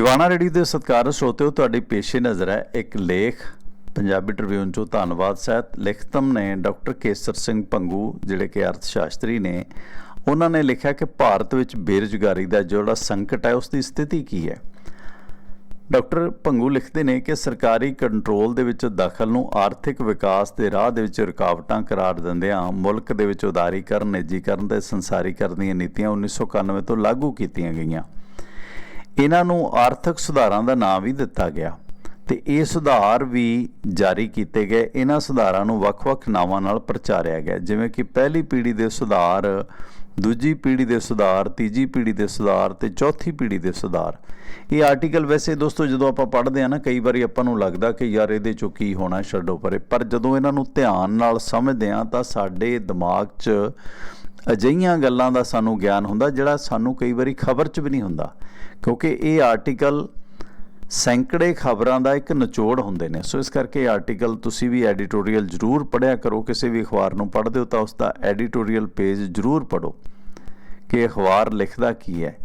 Tiwana radio ਦੇ ਸਤਿਕਾਰ ਸਰੋਤਿਓ, ਤੁਹਾਡੀ ਪੇਸ਼ੇ ਨਜ਼ਰ ਹੈ। ਇੱਕ ਲੇਖ ਪੰਜਾਬੀ ਟ੍ਰਿਬਿਊਨ ਚੋਂ ਧੰਨਵਾਦ ਸਾਹਿਤ ਲਿਖਤਮ ਨੇ ਡਾਕਟਰ ਕੇਸਰ ਸਿੰਘ ਪੰਗੂ, ਜਿਹੜੇ ਕਿ ਅਰਥ ਸ਼ਾਸਤਰੀ ਨੇ। ਉਹਨਾਂ ਨੇ ਲਿਖਿਆ ਕਿ ਭਾਰਤ ਵਿੱਚ ਬੇਰੁਜ਼ਗਾਰੀ ਦਾ ਜਿਹੜਾ ਸੰਕਟ ਹੈ, ਉਸ ਦੀ ਸਥਿਤੀ ਕੀ ਹੈ? ਡਾਕਟਰ ਭੰਗੂ ਲਿਖਦੇ ਨੇ ਕਿ ਸਰਕਾਰੀ ਕੰਟਰੋਲ ਦੇ ਵਿੱਚ ਦਖਲ ਨੂੰ ਆਰਥਿਕ ਵਿਕਾਸ ਦੇ ਰਾਹ ਦੇ ਵਿੱਚ ਰੁਕਾਵਟਾਂ ਕਰਾਰ ਦਿੰਦਿਆਂ ਮੁਲਕ ਦੇ ਵਿੱਚ ਉਦਾਰੀਕਰਨ, ਨਿੱਜੀਕਰਨ ਤੇ ਸੰਸਾਰੀਕਰਨ ਦੀਆਂ ਨੀਤੀਆਂ 1991 ਤੋਂ ਲਾਗੂ ਕੀਤੀਆਂ ਗਈਆਂ। ਇਹਨਾਂ ਨੂੰ ਆਰਥਿਕ ਸੁਧਾਰਾਂ ਦਾ ਨਾਮ ਵੀ ਦਿੱਤਾ ਗਿਆ ਤੇ ਇਹ ਸੁਧਾਰ ਵੀ ਜਾਰੀ ਕੀਤੇ ਗਏ। ਇਹਨਾਂ ਸੁਧਾਰਾਂ ਨੂੰ ਵੱਖ-ਵੱਖ ਨਾਵਾਂ ਨਾਲ ਪ੍ਰਚਾਰਿਆ ਗਿਆ। ਜਿਵੇਂ ਕਿ ਪਹਿਲੀ ਪੀੜ੍ਹੀ ਦੇ ਸੁਧਾਰ, ਦੂਜੀ ਪੀੜ੍ਹੀ ਦੇ ਸੁਧਾਰ, ਤੀਜੀ ਪੀੜ੍ਹੀ ਦੇ ਸੁਧਾਰ ਤੇ ਚੌਥੀ ਪੀੜ੍ਹੀ ਦੇ ਸੁਧਾਰ। ਇਹ ਆਰਟੀਕਲ ਵੈਸੇ ਦੋਸਤੋ ਜਦੋਂ ਆਪਾਂ ਪੜ੍ਹਦੇ ਆ ਨਾ, ਕਈ ਵਾਰੀ ਆਪਾਂ ਨੂੰ ਲੱਗਦਾ ਕਿ ਯਾਰ ਇਹਦੇ ਚੋਂ ਕੀ ਹੋਣਾ, ਛੱਡੋ ਪਰੇ। ਪਰ ਜਦੋਂ ਇਹਨਾਂ ਨੂੰ ਧਿਆਨ ਨਾਲ ਸਮਝਦੇ ਆ ਤਾਂ ਸਾਡੇ ਦਿਮਾਗ 'ਚ ਅਜਈਆਂ ਗੱਲਾਂ ਦਾ ਸਾਨੂੰ ਗਿਆਨ ਹੁੰਦਾ ਜਿਹੜਾ ਸਾਨੂੰ ਕਈ ਵਾਰੀ ਖਬਰ 'ਚ ਵੀ ਨਹੀਂ ਹੁੰਦਾ। ਕਿਉਂਕਿ ਇਹ ਆਰਟੀਕਲ ਸੈਂਕੜੇ ਖਬਰਾਂ ਦਾ ਇੱਕ ਨਿਚੋੜ ਹੁੰਦੇ ਨੇ। ਸੋ ਇਸ ਕਰਕੇ ਆਰਟੀਕਲ ਤੁਸੀਂ ਵੀ ਐਡੀਟੋਰੀਅਲ ਜ਼ਰੂਰ ਪੜਿਆ ਕਰੋ। ਕਿਸੇ ਵੀ ਅਖਬਾਰ ਨੂੰ ਪੜ੍ਹਦੇ ਹੋ ਤਾਂ ਉਸ ਦਾ ਐਡੀਟੋਰੀਅਲ ਪੇਜ ਜ਼ਰੂਰ ਪੜੋ ਕਿ ਅਖਬਾਰ ਲਿਖਦਾ ਕੀ ਹੈ।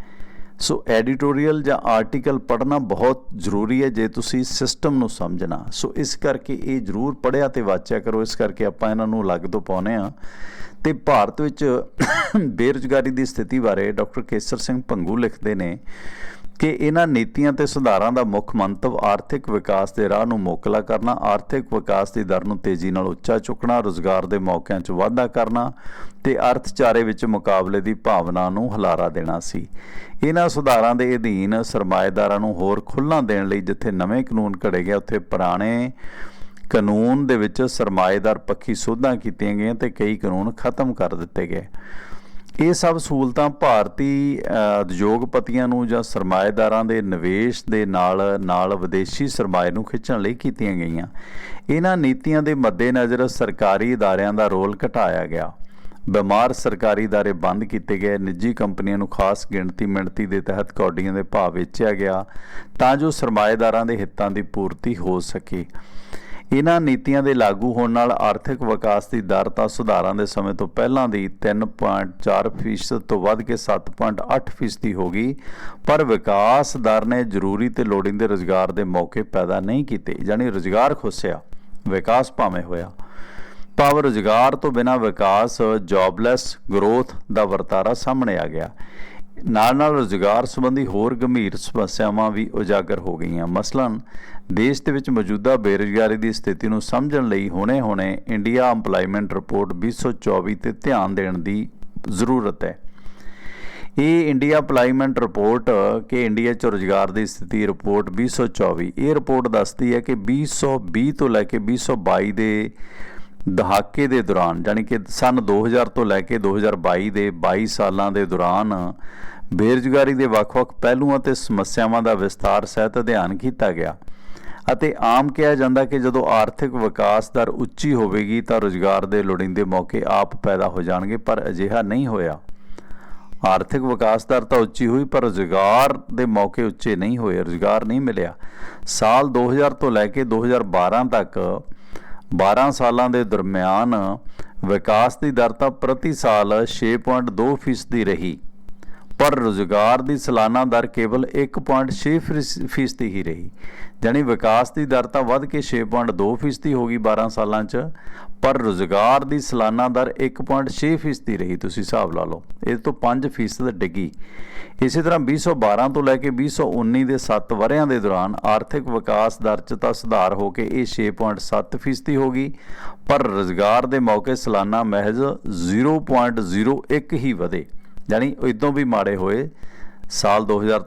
ਸੋ ਐਡੀਟੋਰੀਅਲ ਜਾਂ ਆਰਟੀਕਲ ਪੜ੍ਹਨਾ ਬਹੁਤ ਜ਼ਰੂਰੀ ਹੈ ਜੇ ਤੁਸੀਂ ਸਿਸਟਮ ਨੂੰ ਸਮਝਣਾ। ਸੋ ਇਸ ਕਰਕੇ ਇਹ ਜ਼ਰੂਰ ਪੜ੍ਹਿਆ ਤੇ ਵਾਚਿਆ ਕਰੋ। ਇਸ ਕਰਕੇ ਆਪਾਂ ਇਹਨਾਂ ਨੂੰ ਅਲੱਗ ਤੋਂ ਪਾਉਨੇ ਆ ਤੇ ਭਾਰਤ ਵਿੱਚ ਬੇਰੁਜ਼ਗਾਰੀ ਦੀ ਸਥਿਤੀ ਬਾਰੇ ਡਾਕਟਰ ਕੇਸਰ ਸਿੰਘ ਪੰਗੂ ਲਿਖਦੇ ਨੇ ਕਿ ਇਹਨਾਂ ਨੀਤੀਆਂ ਤੇ ਸੁਧਾਰਾਂ ਦਾ ਮੁੱਖ ਮੰਤਵ ਆਰਥਿਕ ਵਿਕਾਸ ਦੇ ਰਾਹ ਨੂੰ ਮੋਕਲਾ ਕਰਨਾ, ਆਰਥਿਕ ਵਿਕਾਸ ਦੀ ਦਰ ਨੂੰ ਤੇਜ਼ੀ ਨਾਲ ਉੱਚਾ ਚੁੱਕਣਾ, ਰੋਜ਼ਗਾਰ ਦੇ ਮੌਕਿਆਂ 'ਚ ਵਾਧਾ ਕਰਨਾ ਤੇ ਅਰਥਚਾਰੇ ਵਿੱਚ ਮੁਕਾਬਲੇ ਦੀ ਭਾਵਨਾ ਨੂੰ ਹਲਾਰਾ ਦੇਣਾ ਸੀ। ਇਹਨਾਂ ਸੁਧਾਰਾਂ ਦੇ ਅਧੀਨ ਸਰਮਾਏਦਾਰਾਂ ਨੂੰ ਹੋਰ ਖੁੱਲ੍ਹਾ ਦੇਣ ਲਈ ਜਿੱਥੇ ਨਵੇਂ ਕਾਨੂੰਨ ਘੜੇ ਗਏ, ਉੱਥੇ ਪੁਰਾਣੇ ਕਾਨੂੰਨ ਦੇ ਵਿੱਚ ਸਰਮਾਏਦਾਰ ਪੱਖੀ ਸੋਧਾਂ ਕੀਤੀਆਂ ਗਈਆਂ ਤੇ ਕਈ ਕਾਨੂੰਨ ਖਤਮ ਕਰ ਦਿੱਤੇ ਗਏ। ਇਹ ਸਭ ਸਹੂਲਤਾਂ ਭਾਰਤੀ ਅ, ਉਦਯੋਗਪਤੀਆਂ ਨੂੰ ਜਾਂ ਸਰਮਾਏਦਾਰਾਂ ਦੇ ਨਿਵੇਸ਼ ਦੇ ਨਾਲ ਨਾਲ ਵਿਦੇਸ਼ੀ ਸਰਮਾਏ ਨੂੰ ਖਿੱਚਣ ਲਈ ਕੀਤੀਆਂ ਗਈਆਂ ਇਹਨਾਂ ਨੀਤੀਆਂ ਦੇ ਮੱਦੇਨਜ਼ਰ ਸਰਕਾਰੀ ਅਦਾਰਿਆਂ ਦਾ ਰੋਲ ਘਟਾਇਆ ਗਿਆ ਬਿਮਾਰ ਸਰਕਾਰੀ ادارے ਬੰਦ ਕੀਤੇ ਗਏ ਨਿੱਜੀ ਕੰਪਨੀਆਂ ਨੂੰ ਖਾਸ ਗਿਣਤੀ ਮਿਣਤੀ ਦੇ ਤਹਿਤ ਕੌਡੀਆਂ ਦੇ ਭਾਅ ਵੇਚਿਆ ਗਿਆ ਤਾਂ ਜੋ ਸਰਮਾਏਦਾਰਾਂ ਦੇ ਹਿੱਤਾਂ ਦੀ ਪੂਰਤੀ ਹੋ ਸਕੇ ਇਹਨਾਂ ਨੀਤੀਆਂ ਦੇ ਲਾਗੂ ਹੋਣ ਨਾਲ ਆਰਥਿਕ ਵਿਕਾਸ ਦੀ ਦਰ ਤਾਂ ਸੁਧਾਰਾਂ ਦੇ ਸਮੇਂ ਤੋਂ ਪਹਿਲਾਂ ਦੀ 3.4% ਤੋਂ ਵੱਧ ਕੇ 7.8% ਦੀ ਹੋ ਗਈ, ਪਰ ਵਿਕਾਸ ਦਰ ਨੇ ਜ਼ਰੂਰੀ ਤੇ ਲੋੜੀਂਦੇ ਰੋਜ਼ਗਾਰ ਦੇ ਮੌਕੇ ਪੈਦਾ ਨਹੀਂ ਕੀਤੇ, ਯਾਨੀ ਰੋਜ਼ਗਾਰ ਖੁੱਸਿਆ, ਵਿਕਾਸ ਭਾਵੇਂ ਹੋਇਆ। ਭਾਵ ਰੁਜ਼ਗਾਰ ਤੋਂ ਬਿਨਾ ਵਿਕਾਸ ਜੌਬਲੈਸ ਗਰੋਥ ਦਾ ਵਰਤਾਰਾ ਸਾਹਮਣੇ ਆ ਗਿਆ। ਨਾਲ ਨਾਲ ਰੁਜ਼ਗਾਰ ਸੰਬੰਧੀ ਹੋਰ ਗੰਭੀਰ ਸਮੱਸਿਆਵਾਂ ਵੀ ਉਜਾਗਰ ਹੋ ਗਈਆਂ। ਮਸਲਨ ਦੇਸ਼ ਦੇ ਵਿੱਚ ਮੌਜੂਦਾ ਬੇਰੁਜ਼ਗਾਰੀ ਦੀ ਸਥਿਤੀ ਨੂੰ ਸਮਝਣ ਲਈ ਹੁਣੇ-ਹੁਣੇ ਇੰਡੀਆ ਏਮਪਲੋਇਮੈਂਟ ਰਿਪੋਰਟ 2024 ਤੇ ਧਿਆਨ ਦੇਣ ਦੀ ਜ਼ਰੂਰਤ ਹੈ। ਇਹ ਇੰਡੀਆ ਏਮਪਲੋਇਮੈਂਟ ਰਿਪੋਰਟ ਕਿ ਇੰਡੀਆ 'ਚ ਰੁਜ਼ਗਾਰ ਦੀ ਸਥਿਤੀ ਰਿਪੋਰਟ 2024 ਇਹ ਰਿਪੋਰਟ ਦੱਸਦੀ ਹੈ ਕਿ 2020 ਤੋਂ ਲੈ ਕੇ 2022 ਦੇ ਦਹਾਕੇ ਦੇ ਦੌਰਾਨ ਯਾਨੀ ਕਿ ਸਨ 2000 ਤੋਂ ਲੈ ਕੇ 2022 ਦੇ 22 ਸਾਲਾਂ ਦੇ ਦੌਰਾਨ ਬੇਰੁਜ਼ਗਾਰੀ ਦੇ ਵੱਖ-ਵੱਖ ਪਹਿਲੂਆਂ ਤੇ ਸਮੱਸਿਆਵਾਂ ਦਾ ਵਿਸਥਾਰ ਸਹਿਤ ਅਧਿਐਨ ਕੀਤਾ ਗਿਆ। ਅਤੇ ਆਮ ਕਿਹਾ ਜਾਂਦਾ ਕਿ ਜਦੋਂ ਆਰਥਿਕ ਵਿਕਾਸ ਦਰ ਉੱਚੀ ਹੋਵੇਗੀ ਤਾਂ ਰੁਜ਼ਗਾਰ ਦੇ ਲੋੜੀਂਦੇ ਮੌਕੇ ਆਪ ਪੈਦਾ ਹੋ ਜਾਣਗੇ, ਪਰ ਅਜਿਹਾ ਨਹੀਂ ਹੋਇਆ। ਆਰਥਿਕ ਵਿਕਾਸ ਦਰ ਤਾਂ ਉੱਚੀ ਹੋਈ, ਪਰ ਰੁਜ਼ਗਾਰ ਦੇ ਮੌਕੇ ਉੱਚੇ ਨਹੀਂ ਹੋਏ, ਰੁਜ਼ਗਾਰ ਨਹੀਂ ਮਿਲਿਆ। ਸਾਲ 2000 ਤੋਂ ਲੈ ਕੇ 2012 ਤੱਕ 12 ਸਾਲਾਂ ਦੇ ਦਰਮਿਆਨ ਵਿਕਾਸ ਦੀ ਦਰ ਤਾਂ ਪ੍ਰਤੀ ਸਾਲ 6.2% ਦੀ ਰਹੀ। ਪਰ ਰੁਜ਼ਗਾਰ ਦੀ ਸਾਲਾਨਾ ਦਰ ਕੇਵਲ 1.6% ਫੀਸਦੀ ਹੀ ਰਹੀ। ਜਾਨੀ ਵਿਕਾਸ ਦੀ ਦਰ ਤਾਂ ਵੱਧ ਕੇ 6.2 ਫੀਸਦੀ ਹੋ ਗਈ 12 ਸਾਲਾਂ 'ਚ, ਪਰ ਰੁਜ਼ਗਾਰ ਦੀ ਸਾਲਾਨਾ ਦਰ 1.6 ਫੀਸਦੀ ਰਹੀ, ਤੁਸੀਂ ਹਿਸਾਬ ਲਾ ਲਓ। ਇਹ ਤੋਂ 5 ਫੀਸਦ ਡਿੱਗੀ। ਇਸੇ ਤਰ੍ਹਾਂ 2012 ਤੋਂ ਲੈ ਕੇ 2019 ਦੇ 7 ਵਰਿਆਂ ਦੇ ਦੌਰਾਨ ਆਰਥਿਕ ਵਿਕਾਸ ਦਰ 'ਚ ਤਾਂ ਸੁਧਾਰ ਹੋ ਕੇ ਇਹ 6.7 ਫੀਸਦੀ ਹੋ ਗਈ, ਪਰ ਰੁਜ਼ਗਾਰ ਦੇ ਮੌਕੇ ਸਾਲਾਨਾ ਮਹਿਜ਼ 0.01 ਹੀ ਵਧੇ। ਯਾਨੀ ਇਦੋਂ ਵੀ ਮਾੜੇ ਹੋਏ, ਸਾਲ 2000